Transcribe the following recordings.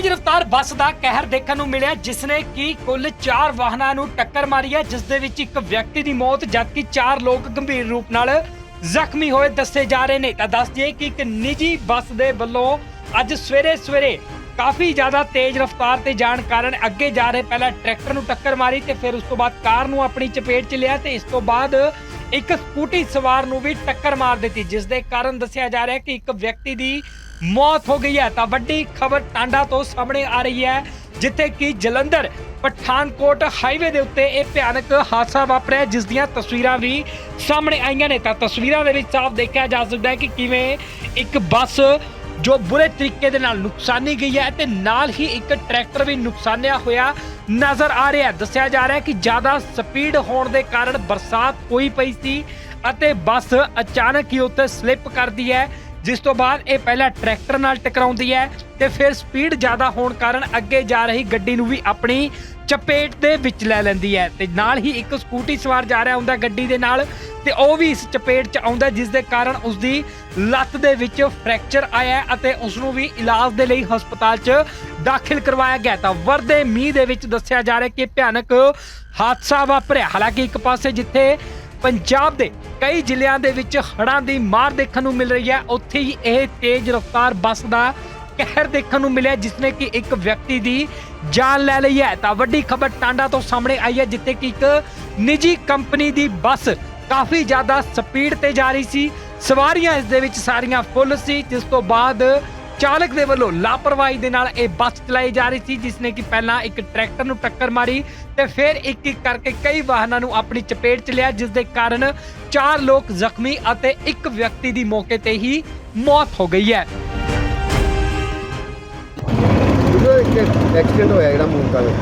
ਤੇਜ਼ ਰਫ਼ਤਾਰ ਬੱਸ ਦਾ ਕਹਿਰ ਦੇਖਣ ਨੂੰ ਮਿਲਿਆ ਜਿਸ ਨੇ ਕਿ ਕੁੱਲ 4 ਵਾਹਨਾਂ ਨੂੰ ਟੱਕਰ ਮਾਰੀ ਹੈ, ਜਿਸ ਦੇ ਵਿੱਚ ਇੱਕ ਵਿਅਕਤੀ ਦੀ ਮੌਤ, ਜਦਕਿ 4 ਲੋਕ ਗੰਭੀਰ ਰੂਪ ਨਾਲ ਜ਼ਖਮੀ ਹੋਏ ਦੱਸੇ ਜਾ ਰਹੇ ਨੇ। ਤਾਂ ਦੱਸ ਦਈਏ ਕਿ ਇੱਕ ਨਿੱਜੀ ਬੱਸ ਦੇ ਵੱਲੋਂ ਅੱਜ ਸਵੇਰੇ ਸਵੇਰੇ ਕਾਫੀ ਜ਼ਿਆਦਾ ਤੇਜ਼ ਰਫ਼ਤਾਰ ਤੇ ਜਾਣ ਕਾਰਨ ਅੱਗੇ ਜਾ ਰਹੇ ਪਹਿਲਾਂ ਟਰੈਕਟਰ ਨੂੰ ਟੱਕਰ ਮਾਰੀ ਤੇ ਫਿਰ ਉਸ ਤੋਂ ਬਾਅਦ ਕਾਰ ਨੂੰ ਆਪਣੀ ਚਪੇਟ 'ਚ ਲਿਆ ਤੇ ਇਸ ਤੋਂ ਬਾਅਦ ਇੱਕ ਸਕੂਟੀ ਸਵਾਰ ਨੂੰ ਵੀ ਟੱਕਰ ਮਾਰ ਦਿੱਤੀ, ਜਿਸ ਦੇ ਕਾਰਨ ਦੱਸਿਆ ਜਾ ਰਿਹਾ ਹੈ ਕਿ ਇੱਕ ਵਿਅਕਤੀ ਦੀ ਮੌਤ ਹੋ ਗਈ ਹੈ। ਤਾਂ ਵੱਡੀ ਖਬਰ ਟਾਂਡਾ ਤੋਂ ਸਾਹਮਣੇ ਆ ਰਹੀ ਹੈ, ਜਿੱਥੇ ਕਿ ਜਲੰਧਰ ਪਠਾਨਕੋਟ ਹਾਈਵੇ ਦੇ ਉੱਤੇ ਇਹ ਭਿਆਨਕ ਹਾਦਸਾ ਵਾਪਰਿਆ, ਜਿਸ ਦੀਆਂ ਤਸਵੀਰਾਂ ਵੀ ਸਾਹਮਣੇ ਆਈਆਂ ਨੇ। ਤਾਂ ਤਸਵੀਰਾਂ ਦੇ ਵਿੱਚ ਸਾਫ਼ ਦੇਖਿਆ ਜਾ ਸਕਦਾ ਹੈ ਕਿ ਕਿਵੇਂ ਇੱਕ ਬੱਸ ਜੋ ਬੁਰੇ ਤਰੀਕੇ ਦੇ ਨਾਲ ਨੁਕਸਾਨੀ ਗਈ ਹੈ ਤੇ ਨਾਲ ਹੀ ਇੱਕ ਟਰੈਕਟਰ ਵੀ ਨੁਕਸਾਨਿਆ ਹੋਇਆ ਨਜ਼ਰ ਆ ਰਿਹਾ ਦੱਸਿਆ ਜਾ ਰਿਹਾ ਹੈ ਕਿ ਜ਼ਿਆਦਾ ਸਪੀਡ ਹੋਣ ਦੇ ਕਾਰਨ ਬਰਸਾਤ ਹੋਈ ਪਈ ਸੀ ਅਤੇ ਬੱਸ ਅਚਾਨਕ ਹੀ ਉੱਤੇ ਸਲਿੱਪ ਕਰਦੀ ਹੈ। ਜਿਸ ਤੋਂ ਬਾਅਦ ਇਹ ਪਹਿਲਾਂ ਟਰੈਕਟਰ ਨਾਲ ਟਕਰਾਉਂਦੀ ਹੈ ਤੇ ਫਿਰ ਸਪੀਡ ਜ਼ਿਆਦਾ ਹੋਣ ਕਾਰਨ ਅੱਗੇ ਜਾ ਰਹੀ ਗੱਡੀ ਨੂੰ ਵੀ ਆਪਣੀ ਚਪੇਟ ਦੇ ਵਿੱਚ ਲੈ ਲੈਂਦੀ ਹੈ ਤੇ ਨਾਲ ਹੀ ਇੱਕ ਸਕੂਟੀ ਸਵਾਰ ਜਾ ਰਿਹਾ ਹੁੰਦਾ ਗੱਡੀ ਦੇ ਨਾਲ ਤੇ ਉਹ ਵੀ ਇਸ ਚਪੇਟ 'ਚ ਆਉਂਦਾ ਜਿਸ ਦੇ ਕਾਰਨ ਉਸ ਦੀ ਲੱਤ ਦੇ ਵਿੱਚ ਫ੍ਰੈਕਚਰ ਆਇਆ ਅਤੇ ਉਸ ਨੂੰ ਵੀ ਇਲਾਜ ਦੇ ਲਈ ਹਸਪਤਾਲ 'ਚ ਦਾਖਲ ਕਰਵਾਇਆ ਗਿਆ ਤਾਂ ਵਰਦੇ ਮੀਂਹ ਦੇ ਵਿੱਚ ਦੱਸਿਆ ਜਾ ਰਿਹਾ ਕਿ ਭਿਆਨਕ ਹਾਦਸਾ ਵਾਪਰਿਆ। ਹਾਲਾਂਕਿ ਇੱਕ ਪਾਸੇ ਜਿੱਥੇ ਪੰਜਾਬ ਦੇ ਕਈ ਜ਼ਿਲ੍ਹਿਆਂ ਦੇ ਵਿੱਚ ਹੜ੍ਹਾਂ ਦੀ ਮਾਰ ਦੇਖਣ ਨੂੰ ਮਿਲ ਰਹੀ ਹੈ। ਉੱਥੇ ਹੀ ਇਹ ਤੇਜ਼ ਰਫ਼ਤਾਰ ਬੱਸ ਦਾ ਕਹਿਰ ਦੇਖਣ ਨੂੰ ਮਿਲਿਆ, ਜਿਸ ਨੇ ਕਿ ਇੱਕ ਵਿਅਕਤੀ ਦੀ ਜਾਨ ਲੈ ਲਈ ਹੈ। ਤਾਂ ਵੱਡੀ ਖਬਰ ਟਾਂਡਾ ਤੋਂ ਸਾਹਮਣੇ ਆਈ ਹੈ, ਜਿੱਥੇ ਕਿ ਇੱਕ ਨਿੱਜੀ ਕੰਪਨੀ ਦੀ ਬੱਸ ਕਾਫੀ ਜ਼ਿਆਦਾ ਸਪੀਡ ਤੇ ਜਾ ਰਹੀ ਸੀ। ਸਵਾਰੀਆਂ ਇਸ ਦੇ ਵਿੱਚ ਸਾਰੀਆਂ ਫੁੱਲ ਸੀ, ਜਿਸ ਤੋਂ ਬਾਅਦ ਚਾਲਕ ਦੇ ਵੱਲੋਂ ਲਾਪਰਵਾਹੀ ਦੇ ਨਾਲ ਇਹ ਬੱਸ ਚਲਾਈ ਜਾ ਰਹੀ ਸੀ ਜਿਸ ਨੇ ਕਿ ਪਹਿਲਾਂ ਇੱਕ ਟਰੈਕਟਰ ਨੂੰ ਟੱਕਰ ਮਾਰੀ ਤੇ ਫਿਰ ਇੱਕ ਇੱਕ ਕਰਕੇ ਕਈ ਵਾਹਨਾਂ ਨੂੰ ਆਪਣੀ ਚਪੇਟ 'ਚ ਲਿਆ ਜਿਸ ਦੇ ਕਾਰਨ ਚਾਰ ਲੋਕ ਜ਼ਖਮੀ ਅਤੇ ਇੱਕ ਵਿਅਕਤੀ ਦੀ ਮੌਕੇ ਤੇ ਹੀ ਮੌਤ ਹੋ ਗਈ ਹੈ। ਵੀਡੀਓ ਇੱਕ ਐਕਸੀਡੈਂਟ ਹੋਇਆ ਜਿਹੜਾ ਮੂਨਕਾ ਵਿੱਚ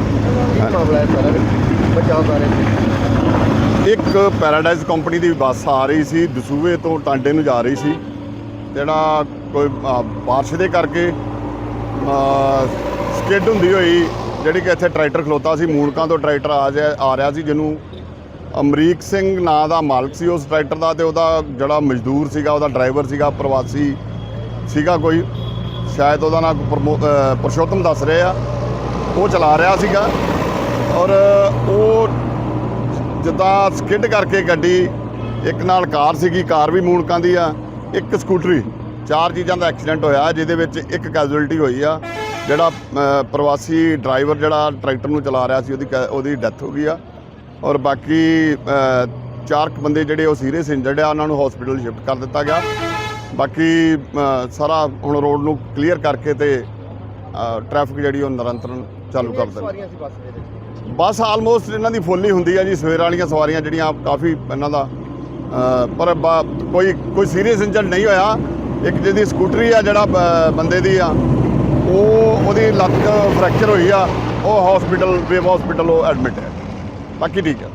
ਕੀ ਮਾਮਲਾ ਹੈ ਸਾਰਾ ਬਚਾਅ ਬਾਰੇ। ਇੱਕ ਪੈਰਾਡਾਈਜ਼ ਕੰਪਨੀ ਦੀ ਬੱਸ ਆ ਰਹੀ ਸੀ ਦਸੂਵੇ ਤੋਂ ਟਾਂਡੇ ਨੂੰ ਜਾ ਰਹੀ ਸੀ ਜਿਹੜਾ ਕੋਈ ਅ, ਬਾਰਿਸ਼ ਦੇ ਕਰਕੇ ਸਕਿੱਡ ਹੁੰਦੀ ਹੋਈ ਜਿਹੜੀ ਕਿ ਇੱਥੇ ਟਰੈਕਟਰ ਖਲੋਤਾ ਸੀ ਮੂਨਕਾਂ ਤੋਂ ਟਰੈਕਟਰ ਆ ਜਾ ਆ ਰਿਹਾ ਸੀ ਜਿਹਨੂੰ ਅਮਰੀਕ ਸਿੰਘ ਨਾਂ ਦਾ ਮਾਲਕ ਸੀ ਉਸ ਟਰੈਕਟਰ ਦਾ ਤੇ ਉਹਦਾ ਜਿਹੜਾ ਮਜ਼ਦੂਰ ਸੀਗਾ ਉਹਦਾ ਡਰਾਈਵਰ ਸੀਗਾ ਪ੍ਰਵਾਸੀ ਸੀਗਾ ਕੋਈ। ਸ਼ਾਇਦ ਉਹਦਾ ਨਾਮ ਪ੍ਰਮੋ- ਅ, ਪੁਰਸ਼ੋਤਮ ਦੱਸ ਰਹੇ ਆ। ਉਹ ਚਲਾ ਰਿਹਾ ਸੀਗਾ ਔਰ ਉਹ ਜਿੱਦਾਂ ਸਕਿੱਡ ਕਰਕੇ ਗੱਡੀ ਇੱਕ ਨਾਲ ਕਾਰ ਸੀਗੀ ਕਾਰ ਵੀ ਮੂਣਕਾਂ ਦੀ ਆ ਇੱਕ ਸਕੂਟਰੀ ਚਾਰ ਚੀਜ਼ਾਂ ਦਾ ਐਕਸੀਡੈਂਟ ਹੋਇਆ ਜਿਹਦੇ ਵਿੱਚ ਇੱਕ ਕੈਜੂਅਲਟੀ ਹੋਈ ਆ ਜਿਹੜਾ ਪ੍ਰਵਾਸੀ ਡਰਾਈਵਰ ਜਿਹੜਾ ਟਰੈਕਟਰ ਨੂੰ ਚਲਾ ਰਿਹਾ ਸੀ ਉਹਦੀ ਉਹਦੀ ਡੈਥ ਹੋ ਗਈ ਆ। ਔਰ ਬਾਕੀ ਚਾਰ ਕੁ ਬੰਦੇ ਜਿਹੜੇ ਉਹ ਸੀਰੀਅਸ ਇੰਜਰਡ ਆ ਉਹਨਾਂ ਨੂੰ ਹਸਪੀਟਲ ਸ਼ਿਫਟ ਕਰ ਦਿੱਤਾ ਗਿਆ। ਬਾਕੀ ਸਾਰਾ ਹੁਣ ਰੋਡ ਨੂੰ ਕਲੀਅਰ ਕਰਕੇ ਤੇ ਟ੍ਰੈਫਿਕ ਜਿਹੜੀ ਉਹ ਨਿਰੰਤਰਨ ਚਾਲੂ ਕਰ ਸੀ ਬੱਸ ਆਲਮੋਸਟ ਇਹਨਾਂ ਦੀ ਫੁੱਲ ਹੀ ਹੁੰਦੀ ਆ ਜੀ ਸਵੇਰ ਵਾਲੀਆਂ ਸਵਾਰੀਆਂ ਜਿਹੜੀਆਂ ਕਾਫੀ ਇਹਨਾਂ ਦਾ ਪਰ ਕੋਈ ਕੋਈ ਸੀਰੀਅਸ ਇੰਜਨ ਨਹੀਂ ਹੋਇਆ। ਇੱਕ ਜਿਹਦੀ ਸਕੂਟਰੀ ਆ ਜਿਹੜਾ ਬੰਦੇ ਦੀ ਆ, ਉਹ ਉਹਦੀ ਲੱਤ ਫ੍ਰੈਕਚਰ ਹੋਈ ਆ, ਉਹ ਹਸਪੀਟਲ ਵੇਵ ਹਸਪੀਟਲ ਉਹ ਐਡਮਿਟ ਹੈ। ਬਾਕੀ ਠੀਕ ਹੈ।